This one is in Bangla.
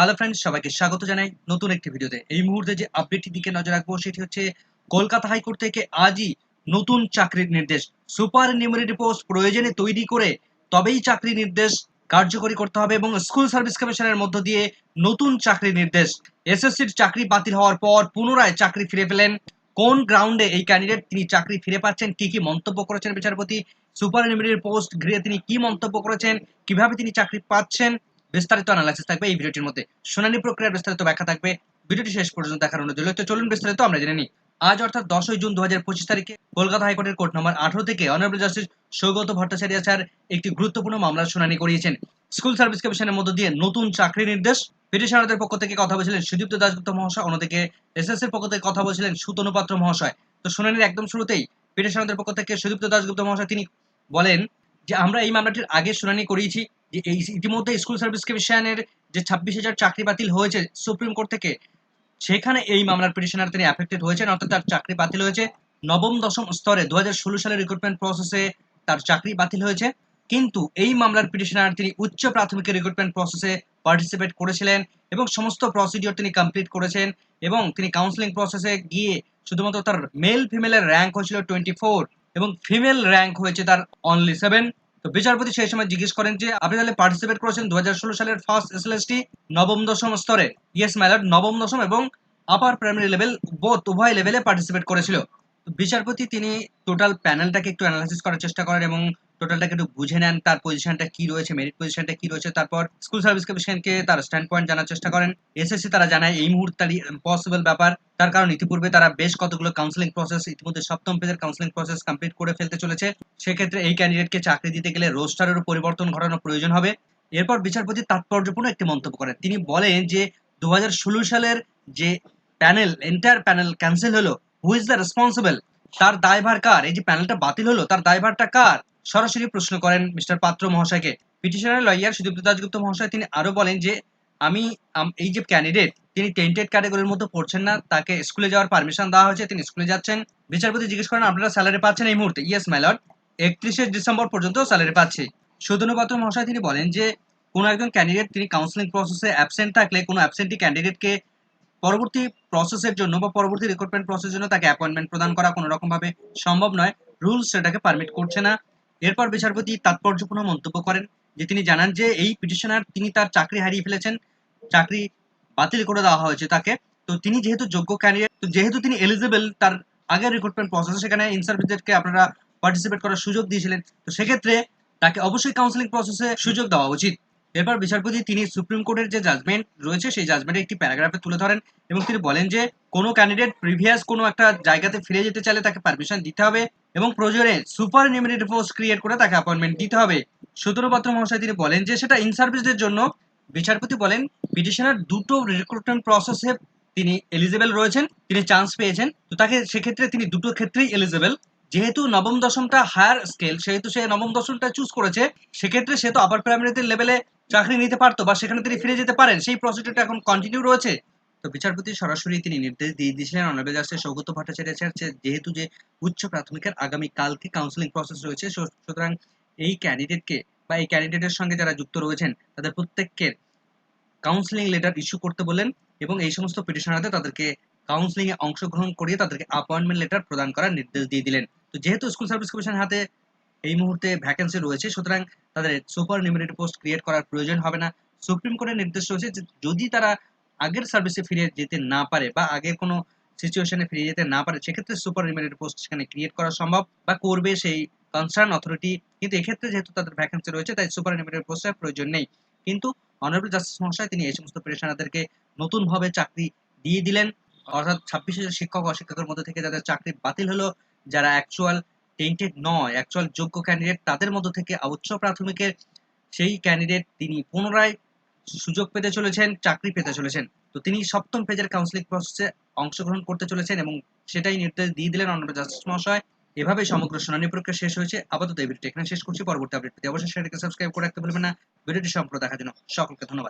হ্যালো ফ্রেন্ডস সবাইকে স্বাগত জানাই নতুন একটি ভিডিওতে। এই মুহূর্তে যে আপডেটটির দিকে নজর রাখব, সেটি হচ্ছে কলকাতা হাইকোর্ট থেকে আজই নতুন চাকরির নির্দেশ। সুপার নিউমারি পোস্ট প্রয়োজনে তৈরি করে তবেই চাকরি নির্দেশ কার্যকরী করতে হবে এবং স্কুল সার্ভিস কমিশনের মধ্য দিয়ে নতুন চাকরি নির্দেশ। এসএসসির চাকরি বাতিল হওয়ার পর পুনরায় চাকরি ফিরে পেলেন। কোন গ্রাউন্ডে এই ক্যান্ডিডেট তিনি চাকরি ফিরে পাচ্ছেন, কি কি মন্তব্য করেছেন বিচারপতি? সুপার নিউমারি পোস্ট ঘিরে তিনি কি মন্তব্য করেছেন? কীভাবে তিনি চাকরি পাচ্ছেন? বিস্তারিত অ্যানালাইসিস থাকবে এই ভিডিওটির মধ্যে। শুনানি প্রক্রিয়ার বিস্তারিত ব্যাখ্যা থাকবে। ভিডিওটি শেষ পর্যন্ত দেখার রইল। তো চলুন বিস্তারিত আমরা জেনে নিই। আজ অর্থাৎ দশই জুন দু হাজার পঁচিশ তারিখে কলকাতা হাইকোর্টের কোর্ট নম্বর আঠারো থেকে honourable justice Saugata Bhattacharya sir একটি গুরুত্বপূর্ণ মামলার শুনানি করিয়েছেন। স্কুল সার্ভিস কমিশনের মধ্য দিয়ে নতুন চাকরি নির্দেশ। ব্রিটিশ পিটিশনারদের পক্ষ থেকে কথা বলছিলেন সুদীপ্ত দাসগুপ্ত মহাশয়, অন্যদিকে এসএস এর পক্ষ থেকে কথা বলছিলেন সুতনু পাত্র মহাশয়। তো শুনানির একদম শুরুতেই ব্রিটিশ পিটিশনারদের পক্ষ থেকে সুদীপ্ত দাসগুপ্ত মহাশয় তিনি বলেন যে, আমরা এই মামলাটির আগে শুনানি করিয়েছি। যে এই ইতিমধ্যে স্কুল সার্ভিস কমিশনের যে ছাব্বিশ হাজার চাকরি বাতিল হয়েছে সুপ্রিম কোর্ট থেকে, সেখানে এই মামলার পিটিশনার তিনি অ্যাফেক্টেড হয়েছেন, অর্থাৎ তার চাকরি বাতিল হয়েছে। নবম, দশম স্তরে দু সালের রিক্রুটমেন্ট প্রসেসে তার চাকরি বাতিল হয়েছে। কিন্তু এই মামলার পিটিশনার তিনি উচ্চ প্রাথমিক রিক্রুটমেন্ট প্রসেসে পার্টিসিপেট করেছিলেন এবং সমস্ত প্রসিডিওর তিনি কমপ্লিট করেছেন এবং তিনি কাউন্সিলিং প্রসেসে গিয়ে শুধুমাত্র তার মেল ফিমেলের র্যাঙ্ক হয়েছিল টোয়েন্টি ফোর এবং ফিমেল র্যাঙ্ক হয়েছে তার অনলি সেভেন তো বিচারপতি সেই সময় জিজ্ঞেস করেন যে, আপনি তাহলে পার্টিসিপেট করেছেন দু হাজার ষোলো সালের ফার্স্ট এসএলএসটি নবম, দশম স্তরে। ইয়েস মাইলার নবম, দশম এবং আপার প্রাইমারি লেভেল বোধ উভয় লেভেলে পার্টিসিপেট করেছিল। বিচারপতি, তিনি টোটাল প্যানেলটাকে একটু অ্যানালাইসিস করার চেষ্টা করেন এবং টোটালটাকে একটু বুঝে নেন, তার পজিশনটা কি রয়েছে মেরিট পজিশনটা কি রয়েছে, তারপর স্কুল সার্ভিস কমিশনকে তার স্ট্যান্ড পয়েন্ট জানার চেষ্টা করেন। এসএসসি তারা জানায়, এই মুহূর্তে পসিবল ব্যাপার। তার কারণ ইতিপূর্বে তারা বেশ কতগুলো কাউন্সিলিং প্রসেস ইতিমধ্যে সপ্তম পেজের কাউন্সিলিং প্রসেস কমপ্লিট করে ফেলতে চলেছে। সেক্ষেত্রে এই ক্যান্ডিডেটকে চাকরি দিতে গেলে রোস্টারেরও পরিবর্তন ঘটানো প্রয়োজন হবে। এরপর বিচারপতি তাৎপর্যপূর্ণ একটি মন্তব্য করেন। তিনি বলেন যে দু হাজার ষোলো সালের যে প্যানেল এন্টায়ার প্যানেল ক্যান্সেল হলো হু ইজ দ্য রেসপন্সিবল তার দায়ভার কার? এই যে প্যানেলটা বাতিল হলো, তার দায়ভারটা কার? সরাসরি প্রশ্ন করেন মিস্টার পাত্র মহাশয়কে। পিটিশনার, লয়ার সুদীপ্ত দাসগুপ্ত মহাশয় তিনি আরও বলেন যে, আমি এই যে ক্যান্ডিডেট তিনি টেন্টেড ক্যাটাগরির মধ্যে পড়ছেন না, তাকে স্কুলে যাওয়ার পারমিশন দেওয়া হয়েছে, তিনি স্কুলে যাচ্ছেন। বিচারপতি জিজ্ঞেস করেন, আপনারা স্যালারি পাচ্ছেন এই মুহূর্তে? ইয়েস ম্যালট একত্রিশে ডিসেম্বর পর্যন্ত স্যালারি পাচ্ছি। সৌদনু পাত্র মহাশয় তিনি বলেন যে, কোনো একজন ক্যান্ডিডেট তিনি কাউন্সিলিং প্রসেসে অ্যাবসেন্ট থাকলে, কোনো অ্যাবসেন্টি ক্যান্ডিডেটকে পরবর্তী প্রসেসের জন্য বা পরবর্তী রিক্রুটমেন্ট প্রসেসের জন্য তাকে অ্যাপয়েন্টমেন্ট প্রদান করা কোনো রকমভাবে সম্ভব নয়। রুলস সেটাকে পারমিট করছে না। এরপর বিচারপতি তাৎপর্যপূর্ণ মন্তব্য করেন যে তিনি জানান যে এই পিটিশনার তিনি তার চাকরি হারিয়ে ফেলেছেন, চাকরি বাতিল করে দেওয়া হয়েছে তাকে। তো তিনি যেহেতু যোগ্য ক্যান্ডিডেট তো যেহেতু তিনি এলিজিবল তার আগের রিক্রুটমেন্ট প্রসেস সেখানে ইন সার্ভিসদেরকে আপনারা পার্টিসিপেট করার সুযোগ দিয়েছিলেন। তো সেক্ষেত্রে তাকে অবশ্যই কাউন্সিলিং প্রসেসে সুযোগ দেওয়া উচিত। এরপর বিচারপতি তিনি সুপ্রিম কোর্টের যে জাজমেন্ট রয়েছে, সেই জাজমেন্টে একটি প্যারাগ্রাফে তুলে ধরেন এবং তিনি বলেন যে, কোনো ক্যান্ডিডেট প্রিভিয়াস কোনো একটা জায়গাতে ফিরে যেতে চাইলে তাকে পারমিশন দিতে হবে এবং প্রয়োজনে সুপার নিউমিনেট পোস্ট ক্রিয়েট করে তাকে অ্যাপয়েন্টমেন্ট দিতে হবে। সূত্রপত্র মহাশয় তিনি বলেন যে, সেটা ইন সার্ভিসদের জন্য। বিচারপতি বলেন পিটিশনার দুটো রিক্রুটমেন্ট প্রসেসে তিনি এলিজিবল রয়েছেন, তিনি চান্স পেয়েছেন। তো তাকে সেক্ষেত্রে তিনি দুটো ক্ষেত্রেই এলিজিবল যেহেতু নবম দশমটা হায়ার স্কেল সেহেতু সে নবম দশমটা চুজ করেছে, সেক্ষেত্রে সে তো আপার প্রাইমারিতে লেভেলে চাকরি নিতে পারতো বা সেখানে তিনি ফিরে যেতে পারেন, সেই প্রসিডিউরটা এখন কন্টিনিউ রয়েছে। তো বিচারপতি সরাসরি তিনি নির্দেশ দিয়ে দিয়েছিলেন অনারেবল জাস্টিস সৌগত ভট্টাচার্য যেহেতু যে উচ্চ প্রাথমিকের আগামী কালকে কাউন্সিলিং প্রসেস রয়েছে সুতরাং এই ক্যান্ডিডেটকে বা এই ক্যান্ডিডেটের সঙ্গে যারা যুক্ত রয়েছেন, তাদের প্রত্যেককে কাউন্সিলিং লেটার ইস্যু করতে বলেন এবং এই সমস্ত পিটিশনারদের তাদেরকে কাউন্সিলিং এ অংশগ্রহণ করিয়ে তাদেরকে অ্যাপয়েন্টমেন্ট লেটার প্রদান করার নির্দেশ দিয়ে দিলেন। তো যেহেতু স্কুল সার্ভিস কমিশনের হাতে এই মুহূর্তে ভ্যাকেন্সি রয়েছে, সুতরাং তাদের সুপার নিউমিনেট পোস্ট ক্রিয়েট করার প্রয়োজন হবে না। সুপ্রিম কোর্টের নির্দেশ রয়েছে যে, যদি তারা আগের সার্ভিসে ফিরে যেতে না পারে বা আগের কোনো সিচুয়েশনে ফিরে যেতে না পারে, সেক্ষেত্রে সুপার নিউমিনেট পোস্ট সেখানে ক্রিয়েট করা সম্ভব বা করবে সেই কনসার্ন অথরিটি কিন্তু এক্ষেত্রে যেহেতু তাদের ভ্যাকেন্সি রয়েছে, তাই সুপার নিউমিনেট পোস্টের প্রয়োজন নেই। কিন্তু অনারেবল জাস্টিস মহাশয় তিনি এই সমস্ত পেশানাদেরকে নতুনভাবে চাকরি দিয়ে দিলেন। অর্থাৎ ছাব্বিশ হাজার শিক্ষক অশিক্ষকের মধ্যে থেকে যাদের চাকরি বাতিল হলো, যারা অ্যাকচুয়াল টেন্টেড নয়। অ্যাকচুয়াল যোগ্য ক্যান্ডিডেট তাদের মধ্য থেকে উচ্চ প্রাথমিকের সেই ক্যান্ডিডেট তিনি পুনরায় সুযোগ পেতে চলেছেন, চাকরি পেতে চলেছেন। তো তিনি সপ্তম পেজের কাউন্সিলিং প্রসেসে অংশগ্রহণ করতে চলেছেন এবং সেটাই নির্দেশ দিয়ে দিলেন অনারেবল জাস্টিস মহাশয়। এভাবে সমগ্র শুনানি প্রক্রিয়া শেষ হয়েছে। আপাতত এই ভিডিওটি এখানে শেষ করছি। পরবর্তী আপডেট পেতে অবশ্যই সেটাকে সাবস্ক্রাইব করে রাখতে ভুলবেন না। ভিডিওটি সম্পূর্ণ দেখার জন্য সকলকে ধন্যবাদ।